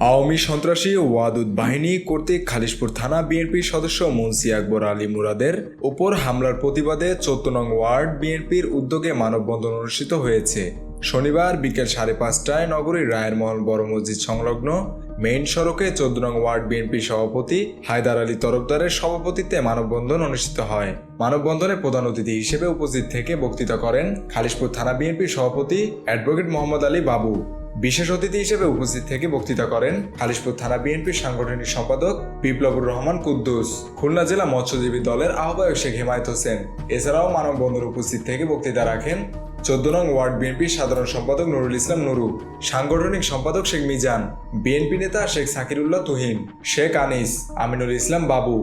আওয়ামী সন্ত্রাসী ওয়াদুদ বাহিনী কর্তৃক খালিশপুর থানা বিএনপির সদস্য মুন্সি আকবর আলী মুরাদের ওপর হামলার প্রতিবাদে চোদ্দ নং ওয়ার্ড বিএনপির উদ্যোগে মানববন্ধন অনুষ্ঠিত হয়েছে। শনিবার বিকেল সাড়ে পাঁচটায় নগরীর রায়েরমহল বড় মসজিদ সংলগ্ন মেইন সড়কে চোদ্দ নং ওয়ার্ড বিএনপি সভাপতি হায়দার আলী তরফদারের সভাপতিত্বে মানববন্ধন অনুষ্ঠিত হয়। মানববন্ধনে প্রধান অতিথি হিসেবে উপস্থিত থেকে বক্তৃতা করেন খালিশপুর থানা বিএনপি সভাপতি অ্যাডভোকেট মোহাম্মদ আলী বাবু। বিশেষ অতিথি হিসেবে উপস্থিত থেকে বক্তৃতা করেন খালিশপুর থানা বিএনপির সাংগঠনিক সম্পাদক বিপ্লবুর রহমান কুদ্দুস, খুলনা জেলা মৎস্যজীবী দলের আহ্বায়ক শেখ হেমায়ত হোসেন। এছাড়াও মানববন্ধনে উপস্থিত থেকে বক্তৃতা রাখেন চোদ্দ নং ওয়ার্ড বিএনপির সাধারণ সম্পাদক নুরুল ইসলাম নুরু, সাংগঠনিক সম্পাদক শেখ মিজান, বিএনপি নেতা শেখ সাকিরুল্লাহ তুহিন, শেখ আনিস, আমিনুল ইসলাম বাবু,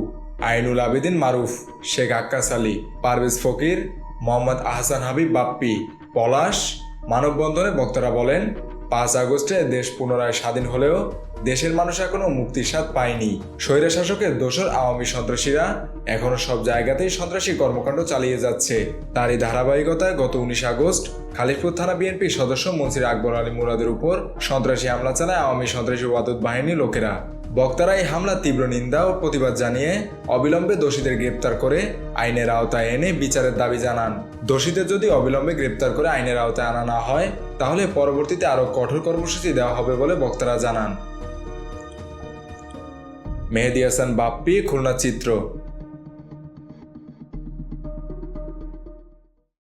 আইনুল আবেদিন মারুফ, শেখ আক্কাস আলী, পারভেজ ফকির, মোহাম্মদ আহসান হাবিব বাপ্পি, পলাশ মানববন্ধনে বক্তারা বলেন পাঁচ আগস্টে দেশ পুনরায় স্বাধীন হলেও দেশের মানুষ এখনও মুক্তির স্বাদ পায়নি। স্বৈরশাসকের দোষর আওয়ামী সন্ত্রাসীরা এখনও সব জায়গাতেই সন্ত্রাসী কর্মকাণ্ড চালিয়ে যাচ্ছে। তারই ধারাবাহিকতায় গত উনিশ আগস্ট খালিশপুর থানা বিএনপির সদস্য মন্ত্রী আকবর আলী মুরাদের উপর সন্ত্রাসী হামলা চালায় আওয়ামী সন্ত্রাসী ওয়াদত বাহিনীর লোকেরা। বক্তারা এই হামলার তীব্র নিন্দা ও প্রতিবাদ জানিয়ে অবিলম্বে দোষীদের গ্রেপ্তার করে আইনের আওতায় এনে বিচারের দাবি জানান। দোষীদের যদি অবিলম্বে গ্রেপ্তার করে আইনের আওতায় আনা না হয়, তাহলে পরবর্তীতে আরও কঠোর কর্মসূচি দেওয়া হবে বলে বক্তারা জানান। মেহেদি হাসান বাপ্পি, খুলনা চিত্র।